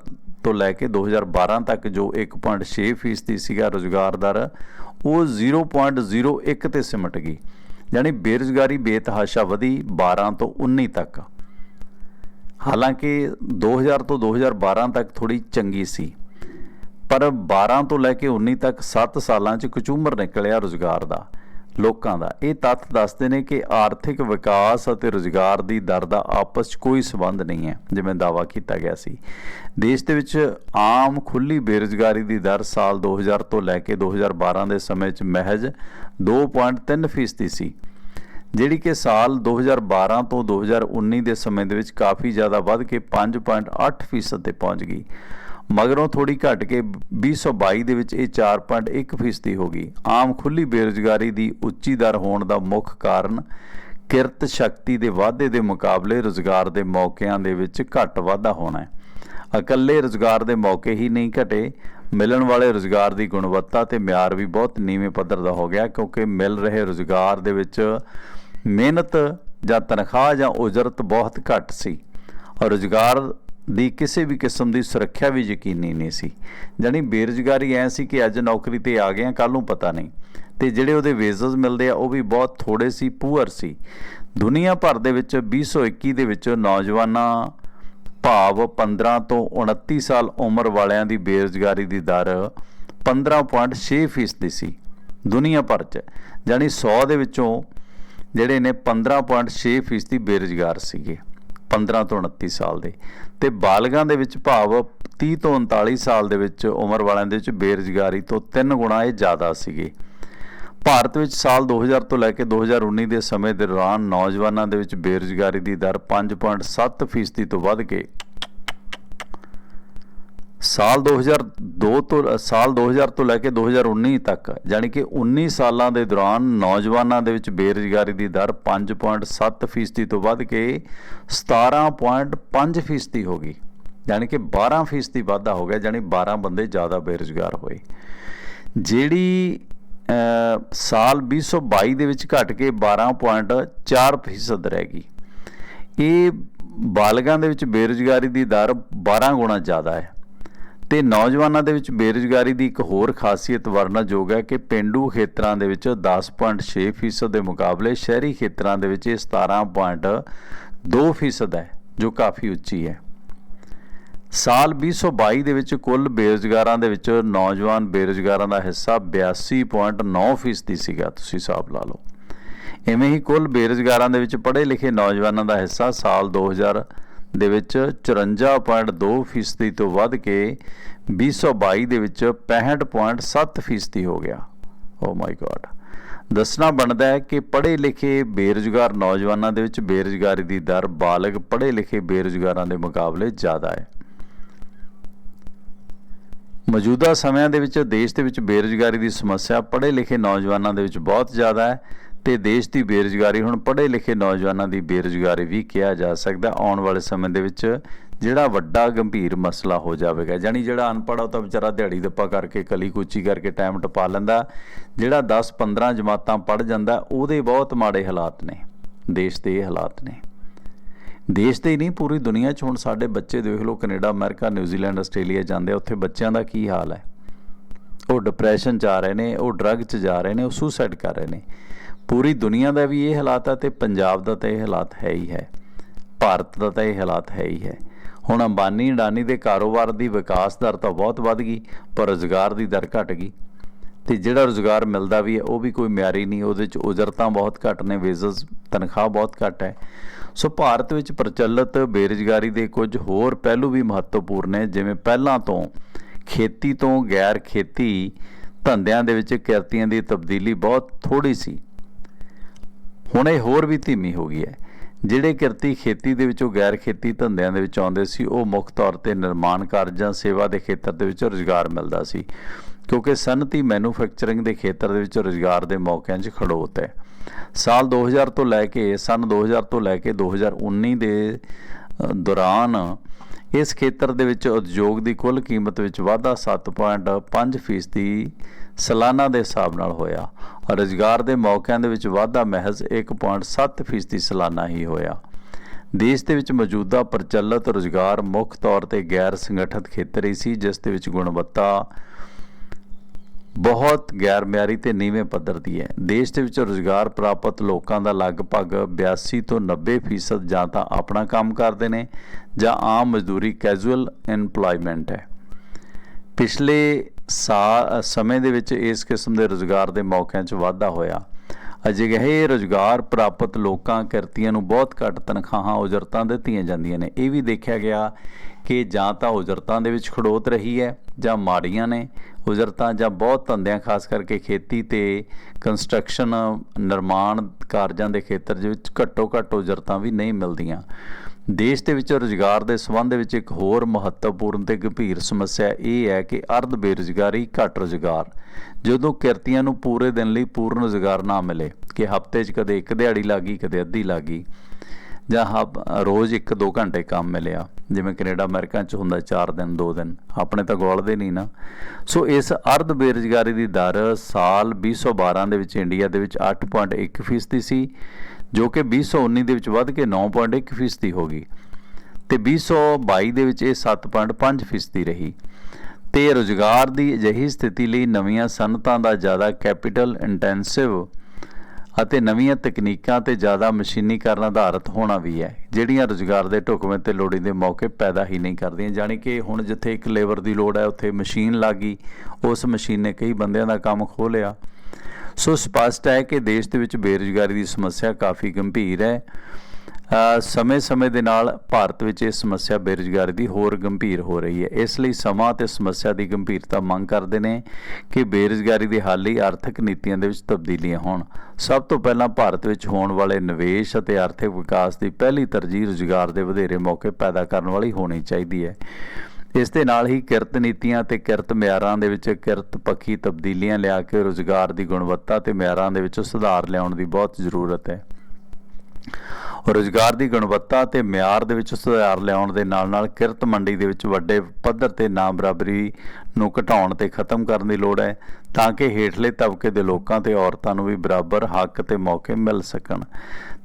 ਤੋਂ ਲੈ ਕੇ 2012 ਤੱਕ ਜੋ 1.6 ਫੀਸਦੀ ਸੀਗਾ ਰੁਜ਼ਗਾਰ ਦਰ, ਉਹ 0.01 ਤੇ ਸਿਮਟ ਗਈ। ਯਾਨੀ ਬੇਰੁਜ਼ਗਾਰੀ, ਬੇਤਹਾਸ਼ਾ ਵਧੀ 12 ਤੋਂ 19 ਤੱਕ। ਹਾਲਾਂਕਿ 2000 ਤੋਂ 2012 ਤੱਕ ਥੋੜੀ ਚੰਗੀ ਸੀ, ਪਰ 12 ਤੋਂ ਲੈ ਕੇ 19 ਤੱਕ 7 ਸਾਲਾਂ 'ਚ ਕਚੂਮਰ ਨਿਕਲਿਆ ਰੁਜ਼ਗਾਰ ਦਾ। ਲੋਕਾਂ ਦਾ। ਇਹ ਤੱਥ ਦੱਸਦੇ ਨੇ ਕਿ ਆਰਥਿਕ ਵਿਕਾਸ ਅਤੇ ਰੁਜ਼ਗਾਰ ਦੀ ਦਰ ਦਾ ਆਪਸ 'ਚ ਕੋਈ ਸਬੰਧ ਨਹੀਂ ਹੈ, ਜਿਵੇਂ ਦਾਵਾ ਕੀਤਾ ਗਿਆ ਸੀ। ਦੇਸ਼ ਦੇ ਵਿੱਚ ਆਮ ਖੁੱਲੀ ਬੇਰੁਜ਼ਗਾਰੀ ਦੀ ਦਰ ਸਾਲ 2000 ਤੋਂ ਲੈ ਕੇ 2012 ਦੇ ਸਮੇਂ 'ਚ ਮਹਿਜ਼ 2.3% ਸੀ, ਜਿਹੜੀ ਕਿ ਸਾਲ 2012 ਤੋਂ 2019 ਦੇ ਸਮੇਂ ਦੇ ਵਿੱਚ ਕਾਫੀ ਜ਼ਿਆਦਾ ਵੱਧ ਕੇ 5.8% ਤੇ ਪਹੁੰਚ ਗਈ। ਮਗਰੋਂ ਥੋੜੀ ਘਟ ਕੇ 2022 ਦੇ ਵਿੱਚ ਇਹ 4.1% ਫੀਸਦੀ ਹੋ ਗਈ। ਆਮ ਖੁੱਲੀ ਬੇਰੁਜ਼ਗਾਰੀ ਦੀ ਉੱਚੀ ਦਰ ਹੋਣ ਦਾ ਮੁੱਖ ਕਾਰਨ ਕਿਰਤ ਸ਼ਕਤੀ ਦੇ ਵਾਧੇ ਦੇ ਮੁਕਾਬਲੇ ਰੁਜ਼ਗਾਰ ਦੇ ਮੌਕਿਆਂ ਦੇ ਵਿੱਚ ਘੱਟ ਵਾਧਾ ਹੋਣਾ ਹੈ। ਇਕੱਲੇ ਰੁਜ਼ਗਾਰ ਦੇ ਮੌਕੇ ਹੀ ਨਹੀਂ ਘਟੇ, ਮਿਲਣ ਵਾਲੇ ਰੁਜ਼ਗਾਰ ਦੀ ਗੁਣਵੱਤਾ ਤੇ ਮਿਆਰ ਵੀ ਬਹੁਤ ਨੀਵੇਂ ਪੱਧਰ ਦਾ ਹੋ ਗਿਆ ਕਿਉਂਕਿ ਮਿਲ ਰਹੇ ਰੁਜ਼ਗਾਰ ਦੇ ਵਿੱਚ ਮਿਹਨਤ ਜਾਂ ਤਨਖਾਹ ਜਾਂ ਉਜਰਤ ਬਹੁਤ ਘੱਟ ਸੀ। ਔਰ ਰੁਜ਼ਗਾਰ ਦੀ ਕਿਸੇ ਵੀ ਕਿਸਮ ਦੀ ਸੁਰੱਖਿਆ ਵੀ ਯਕੀਨੀ ਨਹੀਂ ਸੀ। ਜਾਨੀ ਬੇਰੁਜ਼ਗਾਰੀ ਐ ਸੀ ਕਿ ਅੱਜ ਨੌਕਰੀ ਤੇ ਆ ਗਏ ਆ ਕੱਲ ਨੂੰ ਪਤਾ ਨਹੀਂ। ਤੇ ਜਿਹੜੇ ਉਹਦੇ ਵੇਜ਼ਸ ਮਿਲਦੇ ਆ, ਉਹ ਵੀ ਬਹੁਤ ਥੋੜੇ ਸੀ ਪੂਅਰ ਸੀ। ਦੁਨੀਆ ਭਰ ਦੇ ਵਿੱਚ 2021 ਦੇ ਵਿੱਚ ਨੌਜਵਾਨਾਂ ਭਾਵ 15 ਤੋਂ 29 ਸਾਲ ਉਮਰ ਵਾਲਿਆਂ ਦੀ ਬੇਰੁਜ਼ਗਾਰੀ ਦੀ ਦਰ 15.6% ਫੀਸਦੀ ਸੀ ਦੁਨੀਆ ਭਰ 'ਚ। ਜਾਨੀ 100 ਦੇ ਵਿੱਚੋਂ ਜਿਹੜੇ ਨੇ 15.6% ਫੀਸਦੀ ਬੇਰੁਜ਼ਗਾਰ ਸੀਗੇ। 15 ਤੋਂ 29 ਸਾਲ ਦੇ। ਤੇ ਬਾਲਗਾਂ ਦੇ ਵਿੱਚ ਭਾਵ 30 ਤੋਂ 39 ਸਾਲ ਦੇ ਵਿੱਚ ਉਮਰ ਵਾਲਿਆਂ ਦੇ ਵਿੱਚ ਬੇਰੁਜ਼ਗਾਰੀ ਤੋਂ 3 ਗੁਣਾ ਇਹ ਜ਼ਿਆਦਾ ਸੀਗੇ। ਭਾਰਤ ਵਿੱਚ ਸਾਲ 2000 ਤੋਂ ਲੈ ਕੇ 2019 ਦੇ ਸਮੇਂ ਦੌਰਾਨ ਨੌਜਵਾਨਾਂ ਦੇ ਵਿੱਚ ਬੇਰੁਜ਼ਗਾਰੀ ਦੀ ਦਰ 5.7% ਫੀਸਦੀ ਤੋਂ ਵੱਧ ਕੇ ਸਾਲ 2002 ਤੋਂ ਸਾਲ 2000 ਤੋਂ ਲੈ ਕੇ 2019 ਤੱਕ ਯਾਨੀ ਕਿ 19 ਸਾਲਾਂ ਦੇ ਦੌਰਾਨ ਨੌਜਵਾਨਾਂ ਦੇ ਵਿੱਚ ਬੇਰੁਜ਼ਗਾਰੀ ਦੀ ਦਰ 5.7% ਫੀਸਦੀ ਤੋਂ ਵੱਧ ਕੇ 17.5% ਫੀਸਦੀ ਹੋ ਗਈ। ਯਾਨੀ ਕਿ 12% ਫੀਸਦੀ ਵਾਧਾ ਹੋ ਗਿਆ ਯਾਨੀ 12 ਬੰਦੇ ਜ਼ਿਆਦਾ ਬੇਰੁਜ਼ਗਾਰ ਹੋਏ। ਜਿਹੜੀ ਅ, ਸਾਲ 2022 ਦੇ ਵਿੱਚ ਘਟ ਕੇ 12.4% ਫੀਸਦ ਰਹਿ ਗਈ। ਇਹ ਬਾਲਗਾਂ ਦੇ ਵਿੱਚ ਬੇਰੁਜ਼ਗਾਰੀ ਦੀ ਦਰ 12 ਗੁਣਾ ਜ਼ਿਆਦਾ ਹੈ। ਤੇ ਨੌਜਵਾਨਾਂ ਦੇ ਵਿੱਚ ਬੇਰੁਜ਼ਗਾਰੀ ਦੀ ਇੱਕ ਹੋਰ ਖਾਸੀਅਤ ਵਰਣਨਯੋਗ ਹੈ ਕਿ ਪਿੰਡੂ ਖੇਤਰਾਂ ਦੇ ਵਿੱਚ 10.6% ਫੀਸਦ ਦੇ ਮੁਕਾਬਲੇ ਸ਼ਹਿਰੀ ਖੇਤਰਾਂ ਦੇ ਵਿੱਚ ਇਹ 17.2% ਫੀਸਦ ਹੈ, ਜੋ ਕਾਫੀ ਉੱਚੀ ਹੈ। ਸਾਲ 2022 ਦੇ ਵਿੱਚ ਕੁੱਲ ਬੇਰੁਜ਼ਗਾਰਾਂ ਦੇ ਵਿੱਚ ਨੌਜਵਾਨ ਬੇਰੁਜ਼ਗਾਰਾਂ ਦਾ ਹਿੱਸਾ 82.9% ਫੀਸਦੀ ਸੀਗਾ, ਤੁਸੀਂ ਹਿਸਾਬ ਲਾ ਲਓ। ਐਵੇਂ ਹੀ ਕੁੱਲ ਬੇਰੁਜ਼ਗਾਰਾਂ ਦੇ ਵਿੱਚ ਪੜ੍ਹੇ ਲਿਖੇ ਨੌਜਵਾਨਾਂ ਦਾ ਹਿੱਸਾ ਸਾਲ 2000 ਦੇ ਵਿੱਚ 54.2% ਫੀਸਦੀ ਤੋਂ ਵੱਧ ਕੇ 2022 ਦੇ ਵਿੱਚ 65.7% ਫੀਸਦੀ ਹੋ ਗਿਆ। ਓ ਮਾਈ ਗॉड ਦੱਸਣਾ ਬਣਦਾ ਹੈ ਕਿ ਪੜ੍ਹੇ ਲਿਖੇ ਬੇਰੁਜ਼ਗਾਰ ਨੌਜਵਾਨਾਂ ਦੇ ਵਿੱਚ ਬੇਰੁਜ਼ਗਾਰੀ ਦੀ ਦਰ ਬਾਲਗ ਪੜ੍ਹੇ ਲਿਖੇ ਬੇਰੁਜ਼ਗਾਰਾਂ ਦੇ ਮੁਕਾਬਲੇ ਜ਼ਿਆਦਾ ਹੈ। ਮੌਜੂਦਾ ਸਮਿਆਂ ਦੇ ਵਿੱਚ ਦੇਸ਼ ਦੇ ਵਿੱਚ ਬੇਰੁਜ਼ਗਾਰੀ ਦੀ ਸਮੱਸਿਆ ਪੜ੍ਹੇ ਲਿਖੇ ਨੌਜਵਾਨਾਂ ਦੇ ਵਿੱਚ ਬਹੁਤ ਜ਼ਿਆਦਾ ਹੈ। ਤੇ ਦੇਸ਼ ਦੀ ਬੇਰੁਜ਼ਗਾਰੀ, ਹੁਣ ਪੜ੍ਹੇ ਲਿਖੇ ਨੌਜਵਾਨਾਂ ਦੀ ਬੇਰੁਜ਼ਗਾਰੀ ਵੀ ਕਿਹਾ ਜਾ ਸਕਦਾ। ਆਉਣ ਵਾਲੇ ਸਮੇਂ ਦੇ ਵਿੱਚ ਜਿਹੜਾ ਵੱਡਾ ਗੰਭੀਰ ਮਸਲਾ ਹੋ ਜਾਵੇਗਾ ਯਾਨੀ ਜਿਹੜਾ ਅਨਪੜ੍ਹ ਉਹ ਤਾਂ ਵਿਚਾਰਾ ਦਿਹਾੜੀ ਦੱਪਾ ਕਰਕੇ ਕਲੀ ਕੁਚੀ ਕਰਕੇ ਟਾਈਮ ਟਪਾ ਲੈਂਦਾ। ਜਿਹੜਾ 10 15 ਜਮਾਤਾਂ ਪੜ੍ਹ ਜਾਂਦਾ, ਉਹਦੇ ਬਹੁਤ ਮਾੜੇ ਹਾਲਾਤ ਨੇ। ਦੇਸ਼ ਦੇ ਇਹ ਹਾਲਾਤ ਨੇ। ਦੇਸ਼ ਦੇ ਹੀ ਨਹੀਂ, ਪੂਰੀ ਦੁਨੀਆ 'ਚ ਹੁਣ ਸਾਡੇ ਬੱਚੇ ਦੇਖ ਲਓ, ਕੈਨੇਡਾ, ਅਮਰੀਕਾ ਨਿਊਜ਼ੀਲੈਂਡ ਆਸਟ੍ਰੇਲੀਆ ਜਾਂਦੇ ਆ, ਉੱਥੇ ਬੱਚਿਆਂ ਦਾ ਕੀ ਹਾਲ ਹੈ? ਉਹ ਡਿਪਰੈਸ਼ਨ 'ਚ ਆ ਰਹੇ ਨੇ, ਉਹ ਡਰੱਗ 'ਚ ਜਾ ਰਹੇ ਨੇ, ਉਹ ਸੁਸਾਈਡ ਕਰ ਰਹੇ ਨੇ। ਪੂਰੀ ਦੁਨੀਆ ਦਾ ਵੀ ਇਹ ਹਾਲਾਤ ਹੈ ਤੇ ਪੰਜਾਬ ਦਾ ਤਾਂ ਇਹ ਹਾਲਾਤ ਹੈ ਹੀ ਹੈ। ਭਾਰਤ ਦਾ ਤਾਂ ਇਹ ਹਾਲਾਤ ਹੈ ਹੀ ਹੈ। ਹੁਣ ਅੰਬਾਨੀ, ਅਡਾਨੀ ਦੇ ਕਾਰੋਬਾਰ ਦੀ ਵਿਕਾਸ ਦਰ ਤਾਂ ਬਹੁਤ ਵੱਧ ਗਈ, ਪਰ ਰੁਜ਼ਗਾਰ ਦੀ ਦਰ ਘਟ ਗਈ। ਤੇ ਜਿਹੜਾ ਰੁਜ਼ਗਾਰ ਮਿਲਦਾ ਵੀ ਹੈ, ਉਹ ਵੀ ਕੋਈ ਮਿਆਰੀ ਨਹੀਂ, ਉਹਦੇ ਚ ਉਜਰਤਾਂ ਬਹੁਤ ਘੱਟ ਨੇ ਵੇਜ਼ਸ ਤਨਖਾਹ ਬਹੁਤ ਘੱਟ ਹੈ। ਸੋ ਭਾਰਤ ਵਿੱਚ ਪ੍ਰਚਲਿਤ ਬੇਰੁਜ਼ਗਾਰੀ ਦੇ ਕੁਝ ਹੋਰ ਪਹਿਲੂ ਵੀ ਮਹੱਤਵਪੂਰਨ ਨੇ, ਜਿਵੇਂ ਪਹਿਲਾਂ ਤੋਂ ਖੇਤੀ ਤੋਂ ਗੈਰ ਖੇਤੀ ਧੰਦਿਆਂ ਦੇ ਵਿੱਚ ਕਿਰਤੀਆਂ ਦੀ ਤਬਦੀਲੀ ਬਹੁਤ ਥੋੜੀ ਸੀ। ਹੁਣ ਇਹ ਹੋਰ ਵੀ ਧੀਮੀ ਹੋ ਗਈ ਹੈ। ਜਿਹੜੇ ਕਿਰਤੀ ਖੇਤੀ ਦੇ ਵਿੱਚੋਂ ਗੈਰ ਖੇਤੀ ਧੰਦਿਆਂ ਦੇ ਵਿੱਚ ਆਉਂਦੇ ਸੀ, ਉਹ ਮੁੱਖ ਤੌਰ ਤੇ ਨਿਰਮਾਣ ਕਾਰਜ ਜਾਂ ਸੇਵਾ ਦੇ ਖੇਤਰ ਦੇ ਵਿੱਚ ਰੁਜ਼ਗਾਰ ਮਿਲਦਾ ਸੀ, ਕਿਉਂਕਿ ਸਨਅਤੀ ਮੈਨੂਫੈਕਚਰਿੰਗ ਦੇ ਖੇਤਰ ਦੇ ਵਿੱਚ ਰੁਜ਼ਗਾਰ ਦੇ ਮੌਕਿਆਂ 'ਚ ਖੜੋਤ ਹੈ। ਸਾਲ 2000 ਤੋਂ ਲੈ ਕੇ, ਸਨ 2000 ਤੋਂ ਲੈ ਕੇ 2019 ਦੇ ਦੌਰਾਨ ਇਸ ਖੇਤਰ ਦੇ ਵਿੱਚ ਉਦਯੋਗ ਦੀ ਕੁੱਲ ਕੀਮਤ ਵਿੱਚ ਵਾਧਾ 7.5 ਫੀਸਦੀ ਸਾਲਾਨਾ ਦੇ ਹਿਸਾਬ ਨਾਲ ਹੋਇਆ ਔਰ ਰੁਜ਼ਗਾਰ ਦੇ ਮੌਕਿਆਂ ਦੇ ਵਿੱਚ ਵਾਧਾ ਮਹਿਜ਼ 1.7 ਫੀਸਦੀ ਸਾਲਾਨਾ ਹੀ ਹੋਇਆ। ਦੇਸ਼ ਦੇ ਵਿੱਚ ਮੌਜੂਦਾ ਪ੍ਰਚਲਿਤ ਰੁਜ਼ਗਾਰ ਮੁੱਖ ਤੌਰ ਤੇ ਗੈਰ ਸੰਗਠਿਤ ਖੇਤਰ ਹੀ ਸੀ, ਜਿਸ ਦੇ ਵਿੱਚ ਗੁਣਵੱਤਾ ਬਹੁਤ ਗੈਰ ਮਿਆਰੀ ਤੇ ਨੀਵੇਂ ਪੱਧਰ ਦੀ ਹੈ। ਦੇਸ਼ ਦੇ ਵਿੱਚ ਰੁਜ਼ਗਾਰ ਪ੍ਰਾਪਤ ਲੋਕਾਂ ਦਾ ਲਗਭਗ 82 ਤੋਂ 90% ਜਾਂ ਤਾਂ ਆਪਣਾ ਕੰਮ ਕਰਦੇ ਨੇ ਜਾਂ ਆਮ ਮਜ਼ਦੂਰੀ ਕੈਜੂਅਲ EMPLOYMENT ਹੈ। ਪਿਛਲੇ ਸਾ ਸਮੇਂ ਦੇ ਵਿੱਚ ਇਸ ਕਿਸਮ ਦੇ ਰੁਜ਼ਗਾਰ ਦੇ ਮੌਕਿਆਂ 'ਚ ਵਾਧਾ ਹੋਇਆ। ਅਜਿਹੇ ਰੁਜ਼ਗਾਰ ਪ੍ਰਾਪਤ ਲੋਕਾਂ ਕਿਰਤੀਆਂ ਨੂੰ ਬਹੁਤ ਘੱਟ ਤਨਖਾਹਾਂ ਉਜਰਤਾਂ ਦਿੱਤੀਆਂ ਜਾਂਦੀਆਂ ਨੇ। ਇਹ ਵੀ ਦੇਖਿਆ ਗਿਆ ਕਿ ਜਾਂ ਤਾਂ ਉਜਰਤਾਂ ਦੇ ਵਿੱਚ ਖੜੋਤ ਰਹੀ ਹੈ ਜਾਂ ਮਾੜੀਆਂ ਨੇ। ਉਜਰਤਾਂ ਜਾਂ ਬਹੁਤ ਧੰਦਿਆਂ, ਖਾਸ ਕਰਕੇ ਖੇਤੀ ਤੇ ਕੰਸਟਰਕਸ਼ਨ ਨਿਰਮਾਣ ਕਾਰਜਾਂ ਦੇ ਖੇਤਰ ਦੇ ਵਿੱਚ ਘੱਟੋ ਘੱਟ ਉਜਰਤਾਂ ਵੀ ਨਹੀਂ ਮਿਲਦੀਆਂ। ਦੇਸ਼ ਦੇ ਵਿੱਚ ਰੁਜ਼ਗਾਰ ਦੇ ਸੰਬੰਧ ਵਿੱਚ ਇੱਕ ਹੋਰ ਮਹੱਤਵਪੂਰਨ ਤੇ ਗੰਭੀਰ ਸਮੱਸਿਆ ਇਹ ਹੈ ਕਿ ਅਰਧ ਬੇਰੁਜ਼ਗਾਰੀ, ਘੱਟ ਰੁਜ਼ਗਾਰ। ਜਦੋਂ ਕਿਰਤੀਆਂ ਨੂੰ ਪੂਰੇ ਦਿਨ ਲਈ ਪੂਰਨ ਰੁਜ਼ਗਾਰ ਨਾ ਮਿਲੇ, ਕਿ ਹਫ਼ਤੇ 'ਚ ਕਦੇ ਇੱਕ ਦਿਹਾੜੀ ਲੱਗੀ, ਕਦੇ ਅੱਧੀ ਲੱਗੀ, ਜਾਂ ਹਬ ਰੋਜ਼ 1-2 ਘੰਟੇ ਕੰਮ ਮਿਲਿਆ, ਜਿਵੇਂ ਕੈਨੇਡਾ, ਅਮਰੀਕਾ 'ਚ ਹੁੰਦਾ 4 ਦਿਨ 2 ਦਿਨ, ਆਪਣੇ ਤਾਂ ਗੋਲਦੇ ਨਹੀਂ ਨਾ। ਸੋ ਇਸ ਅਰਧ ਬੇਰੁਜ਼ਗਾਰੀ ਦੀ ਦਰ ਸਾਲ 2012 ਦੇ ਵਿੱਚ ਇੰਡੀਆ ਦੇ ਵਿੱਚ 8.1% ਫੀਸਦੀ ਸੀ ਜੋ ਕਿ 2019 ਦੇ ਵਿੱਚ ਵੱਧ ਕੇ 9.1% ਫੀਸਦੀ ਹੋ ਗਈ ਤੇ 2022 ਦੇ ਵਿੱਚ ਇਹ 7.5% ਫੀਸਦੀ ਰਹੀ ਤੇ ਰੁਜ਼ਗਾਰ ਦੀ ਅਜਿਹੀ ਸਥਿਤੀ ਲਈ ਨਵੀਆਂ ਸਨਅਤਾਂ ਦਾ ਜ਼ਿਆਦਾ ਕੈਪੀਟਲ ਇੰਟੈਂਸਿਵ ਅਤੇ ਨਵੀਆਂ ਤਕਨੀਕਾਂ ਤੇ ਜ਼ਿਆਦਾ ਮਸ਼ੀਨੀਕਰਨ ਆਧਾਰਿਤ ਹੋਣਾ ਵੀ ਹੈ, ਜਿਹੜੀਆਂ ਰੁਜ਼ਗਾਰ ਦੇ ਢੁਕਵੇਂ ਤੇ ਲੋੜੀਂਦੇ ਮੌਕੇ ਪੈਦਾ ਹੀ ਨਹੀਂ ਕਰਦੀਆਂ। ਜਾਣੀ ਕਿ ਹੁਣ ਜਿੱਥੇ ਇੱਕ ਲੇਬਰ ਦੀ ਲੋੜ ਹੈ, ਉੱਥੇ ਮਸ਼ੀਨ ਲੱਗੀ ਉਸ ਮਸ਼ੀਨ ਨੇ ਕਈ ਬੰਦਿਆਂ ਦਾ ਕੰਮ ਖੋਹ ਲਿਆ। ਸੋ ਸਪਸ਼ਟ ਹੈ ਕਿ ਦੇਸ਼ ਦੇ ਵਿੱਚ ਬੇਰੁਜ਼ਗਾਰੀ ਦੀ ਸਮੱਸਿਆ ਕਾਫੀ ਗੰਭੀਰ ਹੈ। ਸਮੇਂ-ਸਮੇਂ ਦੇ ਨਾਲ ਭਾਰਤ ਵਿੱਚ ਇਹ ਸਮੱਸਿਆ ਬੇਰੁਜ਼ਗਾਰੀ ਦੀ ਹੋਰ ਗੰਭੀਰ ਹੋ ਰਹੀ ਹੈ। ਇਸ ਲਈ ਸਮਾਂ ਤੇ ਸਮੱਸਿਆ ਦੀ ਗੰਭੀਰਤਾ ਮੰਗ ਕਰਦੇ ਨੇ ਕਿ ਬੇਰੁਜ਼ਗਾਰੀ ਦੇ ਹੱਲ ਲਈ ਆਰਥਿਕ ਨੀਤੀਆਂ ਦੇ ਵਿੱਚ ਤਬਦੀਲੀਆਂ ਹੋਣ। ਸਭ ਤੋਂ ਪਹਿਲਾਂ ਭਾਰਤ ਵਿੱਚ ਹੋਣ ਵਾਲੇ ਨਿਵੇਸ਼ ਅਤੇ ਆਰਥਿਕ ਵਿਕਾਸ ਦੀ ਪਹਿਲੀ ਤਰਜੀਹ ਰੁਜ਼ਗਾਰ ਦੇ ਵਧੇਰੇ ਮੌਕੇ ਪੈਦਾ ਕਰਨ ਵਾਲੀ ਹੋਣੀ ਚਾਹੀਦੀ ਹੈ। ਇਸ ਦੇ ਨਾਲ ਹੀ ਕਿਰਤ ਨੀਤੀਆਂ ਤੇ ਕਿਰਤ ਮਿਆਰਾਂ ਦੇ ਵਿੱਚ ਕਿਰਤ ਪੱਖੀ ਤਬਦੀਲੀਆਂ ਲਿਆ ਕੇ ਰੁਜ਼ਗਾਰ ਦੀ ਗੁਣਵੱਤਾ ਤੇ ਮਿਆਰਾਂ ਦੇ ਵਿੱਚ ਸੁਧਾਰ ਲਿਆਉਣ ਦੀ ਬਹੁਤ ਜ਼ਰੂਰਤ ਹੈ। ਰੁਜ਼ਗਾਰ ਦੀ ਗੁਣਵੱਤਾ ਤੇ ਮਿਆਰ ਦੇ ਵਿੱਚ ਸੁਧਾਰ ਲਿਆਉਣ ਦੇ ਨਾਲ-ਨਾਲ ਕਿਰਤ ਮੰਡੀ ਦੇ ਵਿੱਚ ਵੱਡੇ ਪੱਧਰ ਤੇ ਨਾ ਬਰਾਬਰੀ ਨੂੰ ਘਟਾਉਣ ਤੇ ਖਤਮ ਕਰਨ ਦੀ ਲੋੜ ਹੈ ਤਾਂ ਕਿ ਹੇਠਲੇ ਤਬਕੇ ਦੇ ਲੋਕਾਂ ਤੇ ਔਰਤਾਂ ਨੂੰ ਵੀ ਬਰਾਬਰ ਹੱਕ ਤੇ ਮੌਕੇ ਮਿਲ ਸਕਣ।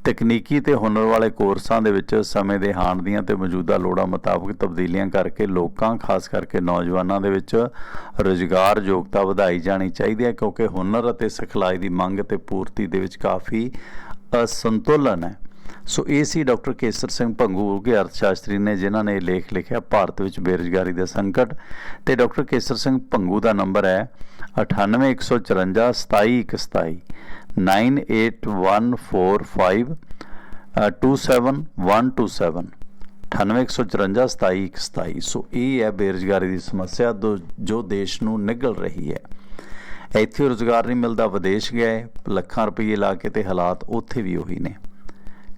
ਤਕਨੀਕੀ ਤੇ ਹੁਨਰ ਵਾਲੇ ਕੋਰਸਾਂ ਦੇ ਵਿੱਚ ਸਮੇਂ ਦੇ ਹਾਣ ਦੀਆਂ ਤੇ ਮੌਜੂਦਾ ਲੋੜਾਂ ਮੁਤਾਬਕ ਤਬਦੀਲੀਆਂ ਕਰਕੇ ਲੋਕਾਂ, ਖਾਸ ਕਰਕੇ ਨੌਜਵਾਨਾਂ ਦੇ ਵਿੱਚ ਰੁਜ਼ਗਾਰ ਯੋਗਤਾ ਵਧਾਈ ਜਾਣੀ ਚਾਹੀਦੀ ਹੈ, ਕਿਉਂਕਿ ਹੁਨਰ ਅਤੇ ਸਿਖਲਾਈ ਦੀ ਮੰਗ ਤੇ ਪੂਰਤੀ ਦੇ ਵਿੱਚ ਕਾਫੀ ਅਸੰਤੁਲਨ ਹੈ। ਸੋ ਇਹ ਸੀ ਡਾਕਟਰ ਕੇਸਰ ਸਿੰਘ ਭੰਗੂ, ਕੇ ਅਰਥਸ਼ਾਸਤਰੀ ਨੇ, ਜਿਨ੍ਹਾਂ ਨੇ ਲੇਖ ਲਿਖਿਆ, ਭਾਰਤ ਵਿੱਚ ਬੇਰੁਜ਼ਗਾਰੀ ਦਾ ਸੰਕਟ। ਤੇ ਡਾਕਟਰ ਕੇਸਰ ਸਿੰਘ ਭੰਗੂ ਦਾ ਨੰਬਰ ਹੈ 9814527127 98145 27127 9814527127 ਸੋ ਇਹ ਹੈ ਬੇਰੁਜ਼ਗਾਰੀ ਦੀ ਸਮੱਸਿਆ ਦੋ- ਜੋ ਦੇਸ਼ ਨੂੰ ਨਿਗਲ ਰਹੀ ਹੈ। ਇੱਥੇ ਰੁਜ਼ਗਾਰ ਨਹੀਂ ਮਿਲਦਾ, ਵਿਦੇਸ਼ ਗਏ ਲੱਖਾਂ ਰੁਪਏ ਲਾ ਕੇ ਤੇ ਹਾਲਾਤ ਉੱਥੇ ਵੀ ਉਹੀ ਨੇ।